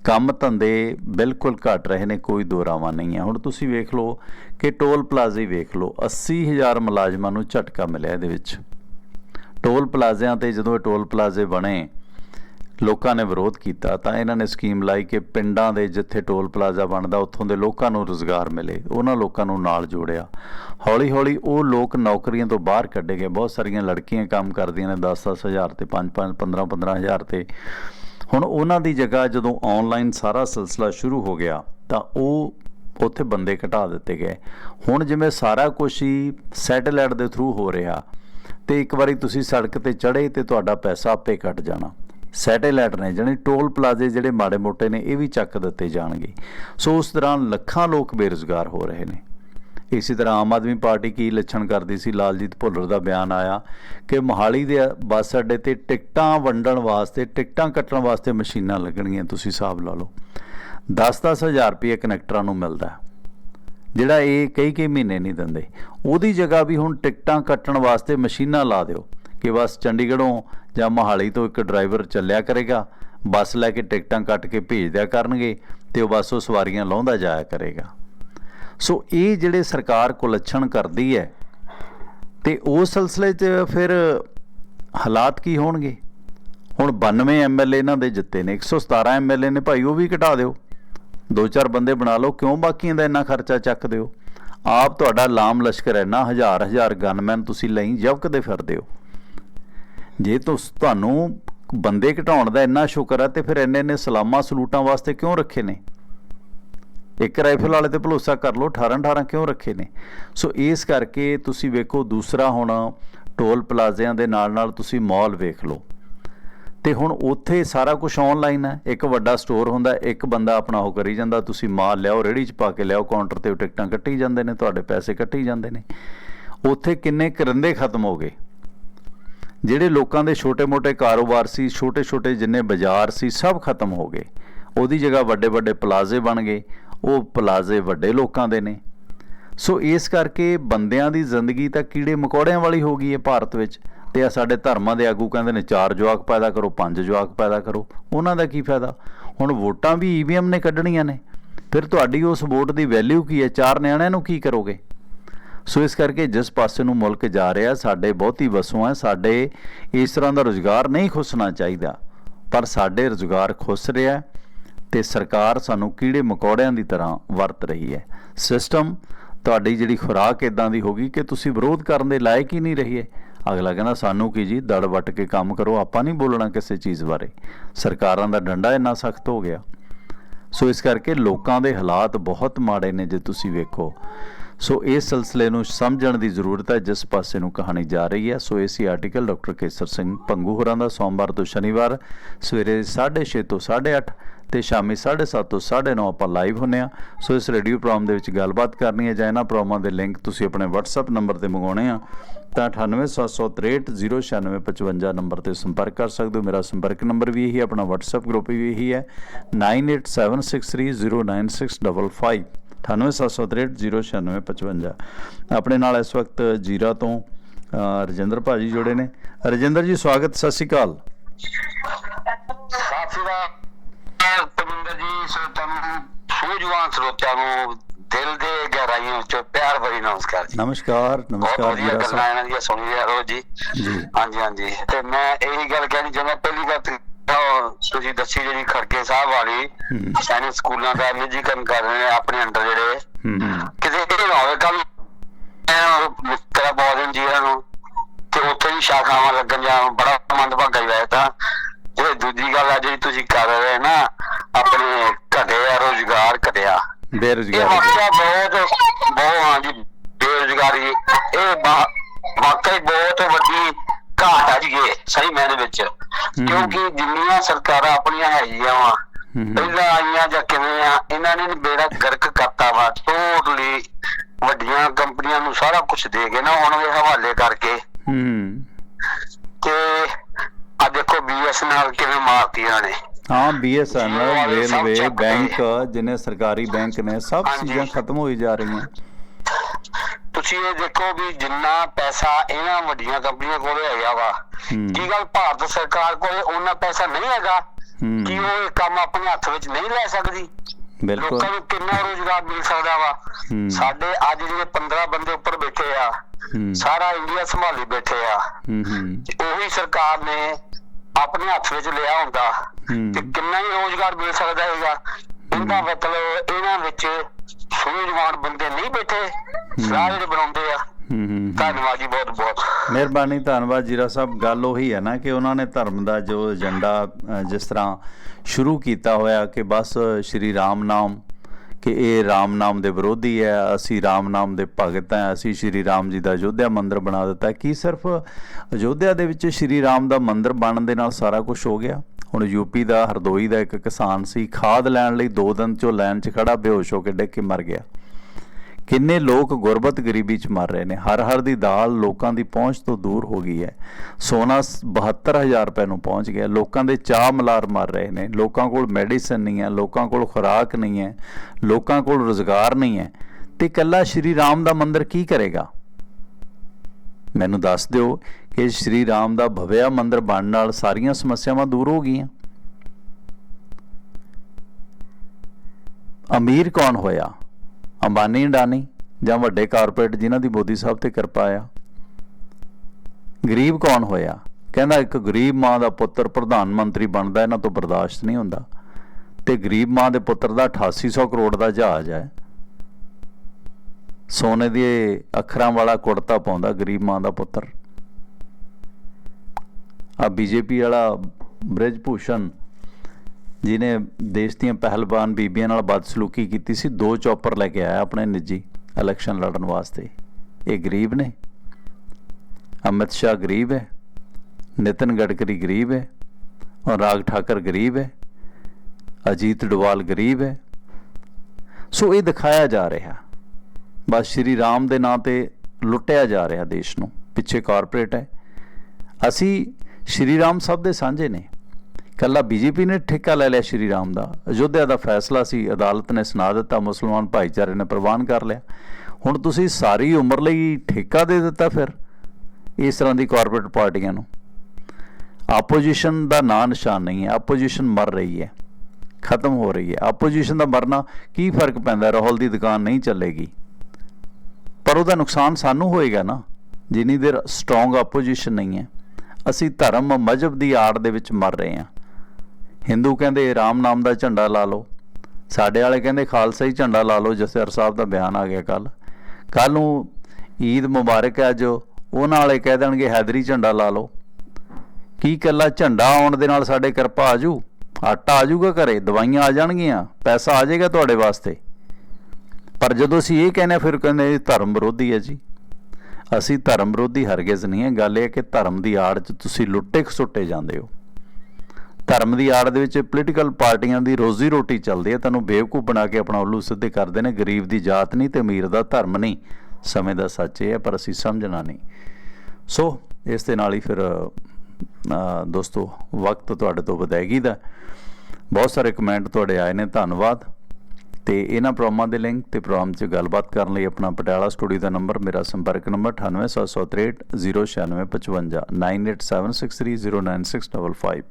ਕੰਮ ਧੰਦੇ ਬਿਲਕੁਲ ਘਟ ਰਹੇ ਨੇ, ਕੋਈ ਦੋਰਾਵਾ ਨਹੀਂ ਹੈ। ਹੁਣ ਤੁਸੀਂ ਵੇਖ ਲਓ ਕਿ ਟੋਲ ਪਲਾਜ਼ੇ ਵੇਖ ਲਓ 80000 ਮੁਲਾਜ਼ਮਾਂ ਨੂੰ ਝਟਕਾ ਮਿਲਿਆ ਇਹਦੇ ਵਿੱਚ। ਟੋਲ ਪਲਾਜ਼ਿਆਂ ਤੇ ਜਦੋਂ ਇਹ ਟੋਲ ਪਲਾਜ਼ੇ ਬਣੇ, ਲੋਕਾਂ ਨੇ ਵਿਰੋਧ ਕੀਤਾ, ਤਾਂ ਇਹਨਾਂ ਨੇ ਸਕੀਮ ਲਾਈ ਕਿ ਪਿੰਡਾਂ ਦੇ ਜਿੱਥੇ ਟੋਲ ਪਲਾਜ਼ਾ ਬਣਦਾ, ਉੱਥੋਂ ਦੇ ਲੋਕਾਂ ਨੂੰ ਰੋਜ਼ਗਾਰ ਮਿਲੇ, ਉਹਨਾਂ ਲੋਕਾਂ ਨੂੰ ਨਾਲ ਜੋੜਿਆ। ਹੌਲੀ ਹੌਲੀ ਉਹ ਲੋਕ ਨੌਕਰੀਆਂ ਤੋਂ ਬਾਹਰ ਕੱਢੇ ਗਏ। ਬਹੁਤ ਸਾਰੀਆਂ ਲੜਕੀਆਂ ਕੰਮ ਕਰਦੀਆਂ ਨੇ 10-10 ਹਜ਼ਾਰ ਤੇ 5-5 15-15 ਹਜ਼ਾਰ ਤੇ। ਹੁਣ ਉਹਨਾਂ ਦੀ ਜਗ੍ਹਾ ਜਦੋਂ ਆਨਲਾਈਨ ਸਾਰਾ ਸਿਲਸਿਲਾ ਸ਼ੁਰੂ ਹੋ ਗਿਆ, ਤਾਂ ਉਹ ਉੱਥੇ ਬੰਦੇ ਘਟਾ ਦਿੱਤੇ ਗਏ। ਹੁਣ ਜਿਵੇਂ ਸਾਰਾ ਕੁਝ ਹੀ ਸੈਟੇਲਾਈਟ ਦੇ ਥਰੂ ਹੋ ਰਿਹਾ ਤੇ ਇੱਕ ਵਾਰੀ ਤੁਸੀਂ ਸੜਕ ਤੇ ਚੜ੍ਹੇ ਤੇ ਤੁਹਾਡਾ ਪੈਸਾ ਆਪੇ ਕੱਟ ਜਾਣਾ। ਸੈਟੇਲਾਈਟ ਨੇ ਜਾਣੀ ਟੋਲ ਪਲਾਜ਼ੇ ਜਿਹੜੇ ਮਾੜੇ ਮੋਟੇ ਨੇ, ਇਹ ਵੀ ਚੱਕ ਦਿੱਤੇ ਜਾਣਗੇ। ਸੋ ਉਸ ਦੌਰਾਨ ਲੱਖਾਂ ਲੋਕ ਬੇਰੁਜ਼ਗਾਰ ਹੋ ਰਹੇ ਨੇ। ਇਸੇ ਤਰ੍ਹਾਂ ਆਮ ਆਦਮੀ ਪਾਰਟੀ ਕੀ ਲੱਛਣ ਕਰਦੀ ਸੀ? ਲਾਲਜੀਤ ਭੁੱਲਰ ਦਾ ਬਿਆਨ ਆਇਆ ਕਿ ਮੋਹਾਲੀ ਦੇ ਬੱਸ ਅੱਡੇ ਤੇ ਟਿਕਟਾਂ ਵੰਡਣ ਵਾਸਤੇ, ਟਿਕਟਾਂ ਕੱਟਣ ਵਾਸਤੇ ਮਸ਼ੀਨਾਂ ਲੱਗਣਗੀਆਂ, ਤੁਸੀਂ ਹਿਸਾਬ ਲਾ ਲਓ। 10-10 ਹਜ਼ਾਰ ਰੁਪਏ ਕਨੈਕਟਰਾਂ ਨੂੰ ਮਿਲਦਾ ਹੈ। ਜਿਹੜਾ ਇਹ ਕਈ ਕਈ ਮਹੀਨੇ ਨਹੀਂ ਦਿੰਦੇ। ਉਹਦੀ ਜਗ੍ਹਾ ਵੀ ਹੁਣ ਟਿਕਟਾਂ ਕੱਟਣ ਵਾਸਤੇ ਮਸ਼ੀਨਾਂ ਲਾ ਦਿਓ ਕਿ ਬਸ ਚੰਡੀਗੜ੍ਹੋਂ ਜਾਂ ਮੋਹਾਲੀ ਤੋਂ ਇੱਕ ਡਰਾਈਵਰ ਚੱਲਿਆ ਕਰੇਗਾ, ਬੱਸ ਲੈ ਕੇ ਟਿਕਟਾਂ ਕੱਟ ਕੇ ਭੇਜ ਦਿਆ ਕਰਨਗੇ ਤੇ ਉਹ ਬੱਸ ਉਹ ਸਵਾਰੀਆਂ ਲਾਉਂਦਾ ਜਾਇਆ ਕਰੇਗਾ। ਸੋ ਇਹ ਜਿਹੜੇ ਸਰਕਾਰ ਕੁਲੱਛਣ ਕਰਦੀ ਹੈ, ਤੇ ਉਸ ਸਿਲਸਿਲੇ 'ਚ ਫਿਰ ਹਾਲਾਤ ਕੀ ਹੋਣਗੇ? ਹੁਣ 92 ਐਮਐਲਏ ਇਹਨਾਂ ਦੇ ਜਿੱਤੇ ਨੇ 117 ਐਮਐਲਏ ਨੇ ਭਾਈ ਉਹ ਵੀ ਘਟਾ ਦਿਓ। ਦੋ ਚਾਰ ਬੰਦੇ ਬਣਾ ਲਓ, ਕਿਉਂ ਬਾਕੀਆਂ ਦਾ ਇੰਨਾ ਖਰਚਾ ਚੱਕ ਦਿਓ? ਆਪ ਤੁਹਾਡਾ ਲਾਮ ਲਸ਼ਕਰ ਹੈ ਨਾ, ਹਜ਼ਾਰ ਹਜ਼ਾਰ ਗਨਮੈਨ ਤੁਸੀਂ ਲਈ, ਜਵਕਦੇ ਫਿਰਦੇ ਹੋ। ਜੇ ਤੁਹਾਨੂੰ ਬੰਦੇ ਘਟਾਉਣ ਦਾ ਇੰਨਾ ਸ਼ੁਕਰ ਹੈ, ਤੇ ਫਿਰ ਇੰਨੇ ਨੇ ਸਲਾਮਾ ਸਲੂਟਾਂ ਵਾਸਤੇ ਕਿਉਂ ਰੱਖੇ ਨੇ? ਇੱਕ ਰਾਈਫਲ ਵਾਲੇ ਤੇ ਭਰੋਸਾ ਕਰ ਲਓ 18 18 ਕਿਉਂ ਰੱਖੇ ਨੇ? ਸੋ ਇਸ ਕਰਕੇ ਤੁਸੀਂ ਵੇਖੋ ਦੂਸਰਾ ਹੁਣ ਟੋਲ ਪਲਾਜ਼ਿਆਂ ਦੇ ਨਾਲ ਨਾਲ ਤੁਸੀਂ ਮਾਲ ਵੇਖ ਲਓ। ਤੇ ਹੁਣ ਉੱਥੇ ਸਾਰਾ ਕੁਝ ਆਨਲਾਈਨ ਹੈ। ਇੱਕ ਵੱਡਾ ਸਟੋਰ ਹੁੰਦਾ, ਇੱਕ ਬੰਦਾ ਆਪਣਾ ਉਹ ਕਰੀ ਜਾਂਦਾ, ਤੁਸੀਂ ਮਾਲ ਲਿਆਓ ਰੇੜੀ 'ਚ ਪਾ ਕੇ ਲਿਆਓ ਕਾਊਂਟਰ ਤੇ ਉਹ ਟਿਕਟਾਂ ਕੱਟੀ ਜਾਂਦੇ ਨੇ, ਤੁਹਾਡੇ ਪੈਸੇ ਕੱਟੀ ਜਾਂਦੇ ਨੇ। ਉੱਥੇ ਕਿੰਨੇ ਕਰਿੰਦੇ ਖਤਮ ਹੋ ਗਏ। ਜਿਹੜੇ ਲੋਕਾਂ ਦੇ ਛੋਟੇ-ਮੋਟੇ ਕਾਰੋਬਾਰ ਸੀ, ਛੋਟੇ-ਛੋਟੇ ਜਿੰਨੇ ਬਾਜ਼ਾਰ ਸੀ, ਸਭ ਖਤਮ ਹੋ ਗਏ। ਉਹਦੀ ਜਗ੍ਹਾ ਵੱਡੇ-ਵੱਡੇ ਪਲਾਜ਼ੇ ਬਣ ਗਏ। ਉਹ ਪਲਾਜ਼ੇ ਵੱਡੇ ਲੋਕਾਂ ਦੇ ਨੇ। ਸੋ ਇਸ ਕਰਕੇ ਬੰਦਿਆਂ ਦੀ ਜ਼ਿੰਦਗੀ ਤਾਂ ਕੀੜੇ ਮਕੌੜਿਆਂ ਵਾਲੀ ਹੋ ਗਈ ਹੈ ਭਾਰਤ ਵਿੱਚ। ਤੇ ਆ ਸਾਡੇ ਧਰਮਾਂ ਦੇ ਆਗੂ ਕਹਿੰਦੇ ਨੇ ਚਾਰ ਜਵਾਕ ਪੈਦਾ ਕਰੋ, ਪੰਜ ਜਵਾਕ ਪੈਦਾ ਕਰੋ। ਉਹਨਾਂ ਦਾ ਕੀ ਫਾਇਦਾ? ਹੁਣ ਵੋਟਾਂ ਵੀ ਈਵੀਐਮ ਨੇ ਕੱਢਣੀਆਂ ਨੇ। ਫਿਰ ਤੁਹਾਡੀ ਉਸ ਵੋਟ ਦੀ ਵੈਲਿਊ ਕੀ ਹੈ? ਚਾਰ ਨਿਆਣਿਆਂ ਨੂੰ ਕੀ ਕਰੋਗੇ? ਸੋ ਇਸ ਕਰਕੇ ਜਿਸ ਪਾਸੇ ਨੂੰ ਮੁਲਕ ਜਾ ਰਿਹਾ, ਸਾਡੇ ਬਹੁਤੀ ਵਸੋਂ ਹੈ ਸਾਡੇ ਇਸ ਤਰ੍ਹਾਂ ਦਾ ਰੁਜ਼ਗਾਰ ਨਹੀਂ ਖੁੱਸਣਾ ਚਾਹੀਦਾ। ਪਰ ਸਾਡੇ ਰੁਜ਼ਗਾਰ ਖੁੱਸ ਰਿਹਾ ਹੈ ਤੇ ਸਰਕਾਰ ਸਾਨੂੰ ਕੀੜੇ ਮਕੌੜਿਆਂ ਦੀ ਤਰ੍ਹਾਂ ਵਰਤ ਰਹੀ ਹੈ। ਸਿਸਟਮ ਤੁਹਾਡੀ ਜਿਹੜੀ ਖੁਰਾਕ ਇਦਾਂ ਦੀ ਹੋਗੀ ਕਿ ਤੁਸੀਂ ਵਿਰੋਧ ਕਰਨ ਦੇ ਲਾਇਕ ਹੀ ਨਹੀਂ ਰਹੀਏ। ਅਗਲਾ ਕਹਿੰਦਾ, ਸਾਨੂੰ ਕੀ ਜੀ, ਦੜ ਵੱਟ ਕੇ ਕੰਮ ਕਰੋ, ਆਪਾਂ ਨਹੀਂ ਬੋਲਣਾ ਕਿਸੇ ਚੀਜ਼ ਬਾਰੇ। ਸਰਕਾਰਾਂ ਦਾ ਡੰਡਾ ਇੰਨਾ ਸਖਤ ਹੋ ਗਿਆ। ਸੋ ਇਸ ਕਰਕੇ ਲੋਕਾਂ ਦੇ ਹਾਲਾਤ ਬਹੁਤ ਮਾੜੇ ਨੇ ਜੇ ਤੁਸੀਂ ਵੇਖੋ। ਸੋ ਇਸ ਸਿਲਸਿਲੇ ਨੂੰ ਸਮਝਣ ਦੀ ਜ਼ਰੂਰਤ ਹੈ, ਜਿਸ ਪਾਸੇ ਨੂੰ ਕਹਾਣੀ ਜਾ ਰਹੀ ਹੈ। ਸੋ ਇਸੇ ਆਰਟੀਕਲ ਡਾਕਟਰ ਕੇਸਰ ਸਿੰਘ ਪੰਗੂ ਹੋਰਾਂ ਦਾ ਸੋਮਵਾਰ ਤੋਂ ਸ਼ਨੀਵਾਰ, ਸਵੇਰੇ 6:30 ਤੋਂ 8:30 ਤੇ ਸ਼ਾਮੀ 7:30 ਤੋਂ 9:30 ਆਪਾਂ ਲਾਈਵ ਹੁੰਨੇ ਆ ਸੋ ਇਸ ਰੇਡੀਓ ਪ੍ਰੋਗਰਾਮ ਦੇ ਵਿੱਚ ਗੱਲਬਾਤ ਕਰਨੀ ਹੈ ਜਾਂ ਇਹਨਾਂ ਪ੍ਰੋਗਰਾਮਾਂ ਦੇ ਲਿੰਕ ਤੁਸੀਂ ਆਪਣੇ WhatsApp ਨੰਬਰ ਤੇ ਮੰਗਾਉਣੇ ਆ, ਤਾਂ 9876309655 ਨੰਬਰ ਤੇ ਸੰਪਰਕ ਕਰ ਸਕਦੇ ਹੋ। ਮੇਰਾ ਸੰਪਰਕ ਨੰਬਰ ਵੀ ਇਹੀ ਹੈ, ਆਪਣਾ WhatsApp ਗਰੁੱਪ ਵੀ ਇਹੀ ਹੈ 9876309655 9876309655 ਆਪਣੇ ਨਾਲ ਇਸ ਵਕਤ ਜੀਰਾ ਤੋਂ ਰਜਿੰਦਰ ਭਾਜੀ ਜੁੜੇ ਨੇ। ਰਜਿੰਦਰ ਜੀ ਸਵਾਗਤ ਸਤਿ ਸ਼੍ਰੀ ਅਕਾਲ। ਸਤਿ ਸ੍ਰੀ ਅਕਾਲ। ਪਵਿੰਦਰ ਜੀ ਸਰੋਤਿਆਂ ਨੂੰ ਸੂਝਵਾਨ ਸਰੋਤਿਆਂ ਨੂੰ ਦਿਲ ਦੇ ਗਹਿਰਾਈਆਂ ਵਿੱਚੋਂ ਪਿਆਰ ਭਰੀ ਨਮਸਕਾਰ ਜੀ। ਨਮਸਕਾਰ ਗੱਲਾਂ ਇਹਨਾਂ ਦੀਆਂ ਸੁਣੀ ਜਾ ਰੋ ਜੀ। ਜੀ। ਹਾਂਜੀ ਹਾਂਜੀ। ਤੇ ਮੈਂ ਇਹੀ ਗੱਲ ਕਹਿਣੀ ਚਾਹੁੰਦਾ ਪਹਿਲੀ ਗੱਲ ਤੁਸੀਂ ਦੱਸੀ ਜਿਹੜੀ ਖੜਕੇ ਸਾਹਿਬ ਵਾਲੀ ਹੂੰ। ਸੈਨਿਕ ਸਕੂਲਾਂ ਦਾ ਨਿੱਜੀਕਰਨ ਕਰ ਰਹੇ ਨੇ ਆਪਣੇ ਅੰਡਰ ਜਿਹੜੇ ਹੂੰ ਹੂੰ ਕਿਸੇ ਇਹ ਨਾ ਹੋਵੇ ਕੱਲ ਤੇਰਾ ਬਹੁਤ ਜੀਰਾਂ ਨੂੰ ਤੇ ਉੱਥੇ ਵੀ ਸ਼ਾਖਾਵਾਂ ਲੱਗਣ ਜਾਂ ਬੜਾ ਮੰਦਭਾਗਾ ਹੀ ਹੋਇਆ ਤਾਂ ਇਹ ਦੂਜੀ ਗੱਲ ਆ ਜਿਹੜੀ ਤੁਸੀਂ ਕਰ ਰਹੇ ਨਾ ਆਪਣੇ ਘਟਿਆ ਰੋਜ਼ਗਾਰ ਘਟਿਆ ਇਹ ਬੇਰੁਜ਼ਗਾਰੀ ਵਾਕਿਆ ਬਹੁਤ ਬਹੁਤ ਹਾਂਜੀ ਬੇਰੁਜ਼ਗਾਰੀ ਇਹ ਵਾ- ਵਾਕਈ ਬਹੁਤ ਵੱਡੀ ਘਾਟ ਆ ਜੀ ਇਹ ਸਹੀ ਮੈਨੇ ਵਿੱਚ ਕਿਉਂਕਿ ਜਿੰਨੀਆਂ ਸਰਕਾਰਾਂ ਆਪਣੀਆਂ ਹੈਗੀਆਂ ਵਾ ਹੂੰ ਹੂੰ ਪਹਿਲਾਂ ਆਈਆਂ ਜਾਂ ਕਿਵੇਂ ਆ ਇਹਨਾਂ ਨੇ ਬੇੜਾ ਗਰਕ ਕਰਤਾ ਵਾ ਟੋਟਲੀ ਵੱਡੀਆਂ ਕੰਪਨੀਆਂ ਨੂੰ ਕੇ ਨਾ ਹੁਣ ਦੇ ਹਵਾਲੇ ਕਰਕੇ। ਹੂੰ। ਤੇ ਆ ਦੇਖੋ ਬੀਐਸਐਨਐਲ ਕਿਵੇਂ ਮਾਰਤੀਆਂ ਨੇ। ਹਾਂ ਬੀਐਸਐਨਐਲ ਰੇਲਵੇ ਬੈਂਕ ਜਿੰਨੇ ਸਰਕਾਰੀ ਬੈਂਕ ਨੇ ਸਭ। ਚੀਜ਼ਾਂ ਖਤਮ ਹੋਈ ਜਾ ਰਹੀਆਂ। ਤੁਸੀਂ ਇਹ ਦੇਖੋ ਵੀ ਜਿੰਨਾ ਪੈਸਾ ਇਹਨਾਂ ਵੱਡੀਆਂ ਕੰਪਨੀਆਂ ਕੋਲ ਹੈਗਾ ਵਾ। ਕੀ ਗੱਲ ਭਾਰਤ ਸਰਕਾਰ ਕੋਲ ਉਹਨਾਂ ਪੈਸਾ ਨਹੀਂ ਹੈਗਾ ਕਿ ਉਹ ਇਹ ਕੰਮ ਆਪਣੇ ਹੱਥ ਵਿੱਚ ਨਹੀਂ ਲੈ ਸਕਦੀ? ਬਿਲਕੁਲ। ਲੋਕਾਂ ਨੂੰ ਕਿੰਨਾ ਰੋਜ਼ਗਾਰ ਮਿਲ ਸਕਦਾ ਵਾ। ਸਾਡੇ ਅੱਜ ਜਿਹੜੇ 15 ਬੰਦੇ ਉੱਪਰ ਬੈਠੇ ਆ ਸਾਰਾ ਇੰਡੀਆ ਸੰਭਾਲੀ ਬੈਠੇ ਆ। ਉਹੀ ਸਰਕਾਰ ਨੇ ਆਪਣੇ ਹੱਥ ਵਿੱਚ ਲਿਆ ਹੁੰਦਾ। ਤੇ ਕਿੰਨਾ ਹੀ ਰੋਜ਼ਗਾਰ ਮਿਲ ਸਕਦਾ ਹੈਗਾ। ਇਹਦਾ ਮਤਲਬ ਇਹਨਾਂ ਵਿੱਚ ਸੂਝਵਾਨ ਬੰਦੇ ਨਹੀਂ ਬੈਠੇ ਜਿਹੜੇ ਬਣਾਉਂਦੇ ਆ। ਧੰਨਵਾਦ ਜੀ ਬਹੁਤ ਬਹੁਤ ਮਿਹਰਬਾਨੀ ਧੰਨਵਾਦ ਜੀਰਾ ਸਾਹਿਬ। ਗੱਲ ਉਹੀ ਹੈ ਨਾ ਕਿ ਉਹਨਾਂ ਨੇ ਧਰਮ ਦਾ ਜੋ ਏਜੰਡਾ ਜਿਸ ਤਰ੍ਹਾਂ ਸ਼ੁਰੂ ਕੀਤਾ ਹੋਇਆ ਕਿ ਬਸ ਸ਼੍ਰੀ ਰਾਮ ਨਾਮ ਕਿ ਇਹ ਰਾਮ ਨਾਮ ਦੇ ਵਿਰੋਧੀ ਹੈ ਅਸੀਂ ਰਾਮ ਨਾਮ ਦੇ ਭਗਤ ਹਾਂ ਅਸੀਂ ਸ਼੍ਰੀ ਰਾਮ ਜੀ ਦਾ ਅਯੋਧਿਆ ਮੰਦਿਰ ਬਣਾ ਦਿੱਤਾ। ਕੀ ਸਿਰਫ ਅਯੋਧਿਆ ਦੇ ਵਿੱਚ ਸ਼੍ਰੀ ਰਾਮ ਦਾ ਮੰਦਿਰ ਬਣਨ ਦੇ ਨਾਲ ਸਾਰਾ ਕੁਝ ਹੋ ਗਿਆ? ਹੁਣ ਯੂਪੀ ਦਾ ਹਰਦੋਈ ਦਾ ਇੱਕ ਕਿਸਾਨ ਸੀ ਖਾਦ ਲੈਣ ਲਈ ਦੋ ਦਿਨ ਚੋਂ ਲਾਈਨ 'ਚ ਖੜਾ ਬੇਹੋਸ਼ ਹੋ ਕੇ ਡਿੱਗ ਕੇ ਮਰ ਗਿਆ। ਕਿੰਨੇ ਲੋਕ ਗੁਰਬਤ ਗਰੀਬੀ ਚ ਮਰ ਰਹੇ ਨੇ? ਹਰ ਹਰ ਦੀ ਦਾਲ ਲੋਕਾਂ ਦੀ ਪਹੁੰਚ ਤੋਂ ਦੂਰ ਹੋ ਗਈ ਹੈ। ਸੋਨਾ ਸ- 72000 ਰੁਪਏ ਨੂੰ ਪਹੁੰਚ ਗਿਆ। ਲੋਕਾਂ ਦੇ ਚਾਹ ਮਲਾਰ ਮਰ ਰਹੇ ਨੇ। ਲੋਕਾਂ ਕੋਲ ਮੈਡੀਸਨ ਨਹੀਂ ਹੈ। ਲੋਕਾਂ ਕੋਲ ਖੁਰਾਕ ਨਹੀਂ ਹੈ। ਲੋਕਾਂ ਕੋਲ ਰੋਜ਼ਗਾਰ ਨਹੀਂ ਹੈ। ਤੇ ਕੱਲਾ ਸ਼੍ਰੀ ਰਾਮ ਦਾ ਮੰਦਿਰ ਕੀ ਕਰੇਗਾ? ਮੈਨੂੰ ਦੱਸ ਦਿਓ ਕਿ ਸ਼੍ਰੀ ਰਾਮ ਦਾ ਭਵਿਆ ਮੰਦਿਰ ਬਣਨ ਨਾਲ ਸਾਰੀਆਂ ਸਮੱਸਿਆਵਾਂ ਦੂਰ ਹੋ ਗਈਆਂ। ਅਮੀਰ ਕੌਣ ਹੋਇਆ? ਅੰਬਾਨੀ ਅਡਾਨੀ ਜਾਂ ਵੱਡੇ ਕਾਰਪੋਰੇਟ ਜਿਨ੍ਹਾਂ ਦੀ ਮੋਦੀ ਸਾਹਿਬ ਤੇ ਕਿਰਪਾ ਆ। ਗਰੀਬ ਕੌਣ ਹੋਇਆ? ਕਹਿੰਦਾ ਇੱਕ ਗਰੀਬ ਮਾਂ ਦਾ ਪੁੱਤਰ ਪ੍ਰਧਾਨ ਮੰਤਰੀ ਬਣਦਾ, ਇਹਨਾਂ ਤੋਂ ਬਰਦਾਸ਼ਤ ਨਹੀਂ ਹੁੰਦਾ। ਤੇ ਗਰੀਬ ਮਾਂ ਦੇ ਪੁੱਤਰ ਦਾ 8800 ਕਰੋੜ ਦਾ ਜਹਾਜ਼ ਹੈ। ਸੋਨੇ ਦੇ ਅੱਖਰਾਂ ਵਾਲਾ ਕੁੜਤਾ ਪਾਉਂਦਾ ਗਰੀਬ ਮਾਂ ਦਾ ਪੁੱਤਰ। ਆ ਬੀਜੇਪੀ ਵਾਲਾ ਬ੍ਰਿਜ ਭੂਸ਼ਣ ਜਿਨੇ ਦੇਸ਼ ਦੀਆਂ ਪਹਿਲਵਾਨ ਬੀਬੀਆਂ ਨਾਲ ਬਦਸਲੂਕੀ ਕੀਤੀ ਸੀ, ਦੋ ਚੌਪਰ ਲੈ ਕੇ ਆਇਆ ਆਪਣੇ ਨਿੱਜੀ ਇਲੈਕਸ਼ਨ ਲੜਨ ਵਾਸਤੇ। ਇਹ ਗਰੀਬ ਨੇ। ਅਮਿਤ ਸ਼ਾਹ ਗਰੀਬ ਹੈ। ਨਿਤਨ ਗਡਕਰੀ ਗਰੀਬ ਹੈ। ਔਰ ਰਾਗ ਠਾਕਰ ਗਰੀਬ ਹੈ। ਅਜੀਤ ਡੋਵਾਲ ਗਰੀਬ ਹੈ। ਸੋ ਇਹ ਦਿਖਾਇਆ ਜਾ ਰਿਹਾ। ਬਸ ਸ਼੍ਰੀ ਰਾਮ ਦੇ ਨਾਂ ਤੇ ਲੁੱਟਿਆ ਜਾ ਰਿਹਾ ਦੇਸ਼ ਨੂੰ। ਪਿੱਛੇ ਕਾਰਪੋਰੇਟ ਹੈ। ਅਸੀਂ ਸ਼੍ਰੀ ਰਾਮ ਸਭ ਦੇ ਸਾਂਝੇ ਨੇ। ਕੱਲਾ ਬੀਜੇਪੀ ਨੇ ਠੇਕਾ ਲੈ ਲਿਆ ਸ਼੍ਰੀ ਰਾਮ ਦਾ। ਅਯੋਧਿਆ ਦਾ ਫੈਸਲਾ ਸੀ, ਅਦਾਲਤ ਨੇ ਸੁਣਾ ਦਿੱਤਾ, ਮੁਸਲਮਾਨ ਭਾਈਚਾਰੇ ਨੇ ਪ੍ਰਵਾਨ ਕਰ ਲਿਆ। ਹੁਣ ਤੁਸੀਂ ਸਾਰੀ ਉਮਰ ਲਈ ਠੇਕਾ ਦੇ ਦਿੱਤਾ ਫਿਰ, ਇਸ ਤਰ੍ਹਾਂ ਦੀ ਕਾਰਪੋਰੇਟ ਪਾਰਟੀਆਂ ਨੂੰ। ਆਪੋਜੀਸ਼ਨ ਦਾ ਨਾਂ ਨਿਸ਼ਾਨ ਨਹੀਂ ਹੈ ਆਪੋਜੀਸ਼ਨ ਮਰ ਰਹੀ ਹੈ, ਖਤਮ ਹੋ ਰਹੀ ਹੈ। ਆਪੋਜੀਸ਼ਨ ਦਾ ਮਰਨਾ ਕੀ ਫ਼ਰਕ ਪੈਂਦਾ, ਰਾਹੁਲ ਦੀ ਦੁਕਾਨ ਨਹੀਂ ਚੱਲੇਗੀ। ਪਰ ਉਹਦਾ ਨੁਕਸਾਨ ਸਾਨੂੰ ਹੋਏਗਾ ਨਾ, ਜਿੰਨੀ ਦੇਰ ਸਟਰੋਂਗ ਆਪੋਜੀਸ਼ਨ ਨਹੀਂ ਹੈ। ਅਸੀਂ ਧਰਮ, ਮਜਹਬ ਦੀ ਆੜ ਦੇ ਵਿੱਚ ਮਰ ਰਹੇ ਹਾਂ। ਹਿੰਦੂ ਕਹਿੰਦੇ ਰਾਮ ਨਾਮ ਦਾ ਝੰਡਾ ਲਾ ਲਓ। ਸਾਡੇ ਵਾਲੇ ਕਹਿੰਦੇ ਖਾਲਸਾ ਹੀ ਝੰਡਾ ਲਾ ਲਓ। ਜਸਰ ਸਾਹਿਬ ਦਾ ਬਿਆਨ ਆ ਗਿਆ ਕੱਲ ਕੱਲ ਨੂੰ ਈਦ ਮੁਬਾਰਕ ਹੈ ਜੋ ਉਹਨਾਂ ਵਾਲੇ ਕਹਿ ਦੇਣਗੇ ਹੈਦਰੀ ਝੰਡਾ ਲਾ ਲਓ। ਕੀ ਕੱਲਾ ਝੰਡਾ ਆਉਣ ਦੇ ਨਾਲ ਸਾਡੇ ਕਿਰਪਾ ਆਜੂ ਆਟਾ ਆਜੂਗਾ ਘਰੇ? ਦਵਾਈਆਂ ਆ ਜਾਣਗੀਆਂ? ਪੈਸਾ ਆ ਜਾਏਗਾ ਤੁਹਾਡੇ ਵਾਸਤੇ? ਪਰ ਜਦੋਂ ਅਸੀਂ ਇਹ ਕਹਿੰਦੇ ਹਾਂ, ਫਿਰ ਕਹਿੰਦੇ ਧਰਮ ਵਿਰੋਧੀ ਹੈ ਜੀ। ਅਸੀਂ ਧਰਮ ਵਿਰੋਧੀ ਹਰਗਿਜ਼ ਨਹੀਂ ਹੈ। ਗੱਲ ਇਹ ਕਿ ਧਰਮ ਦੀ ਆੜ 'ਚ ਤੁਸੀਂ ਲੁੱਟੇ ਖਸੁੱਟੇ ਜਾਂਦੇ ਹੋ। ਧਰਮ ਦੀ ਆੜ ਦੇ ਵਿੱਚ ਪੋਲੀਟੀਕਲ ਪਾਰਟੀਆਂ ਦੀ ਰੋਜ਼ੀ ਰੋਟੀ ਚੱਲਦੀ ਹੈ ਤੁਹਾਨੂੰ ਬੇਵਕੂਫ ਬਣਾ ਕੇ ਆਪਣਾ ਉੱਲੂ ਸਿੱਧੇ ਕਰਦੇ ਨੇ, ਗਰੀਬ ਦੀ ਜਾਤ ਨਹੀਂ ਤੇ ਅਮੀਰ ਦਾ ਧਰਮ ਨਹੀਂ। ਸਮੇਂ ਦਾ ਸੱਚ ਇਹ ਹੈ, ਪਰ ਅਸੀਂ ਸਮਝਣਾ ਨਹੀਂ। ਸੋ, ਇਸ ਦੇ ਨਾਲ ਹੀ ਫਿਰ ਦੋਸਤੋ, ਵਕਤ ਤੁਹਾਡੇ ਤੋਂ ਵਧਾਏਗੀ ਦਾ। ਬਹੁਤ ਸਾਰੇ ਕਮੈਂਟ ਤੁਹਾਡੇ ਆਏ ਨੇ, ਧੰਨਵਾਦ। ਤੇ ਇਹਨਾਂ ਪ੍ਰੋਗਰਾਮਾਂ ਦੇ ਲਿੰਕ ਤੇ ਪ੍ਰੋਗਰਾਮ 'ਚ ਗੱਲਬਾਤ ਕਰਨ ਲਈ ਆਪਣਾ ਪਟਿਆਲਾ ਸਟੂਡੀਓ ਦਾ ਨੰਬਰ, ਮੇਰਾ ਸੰਪਰਕ ਨੰਬਰ 9876309655 9876309655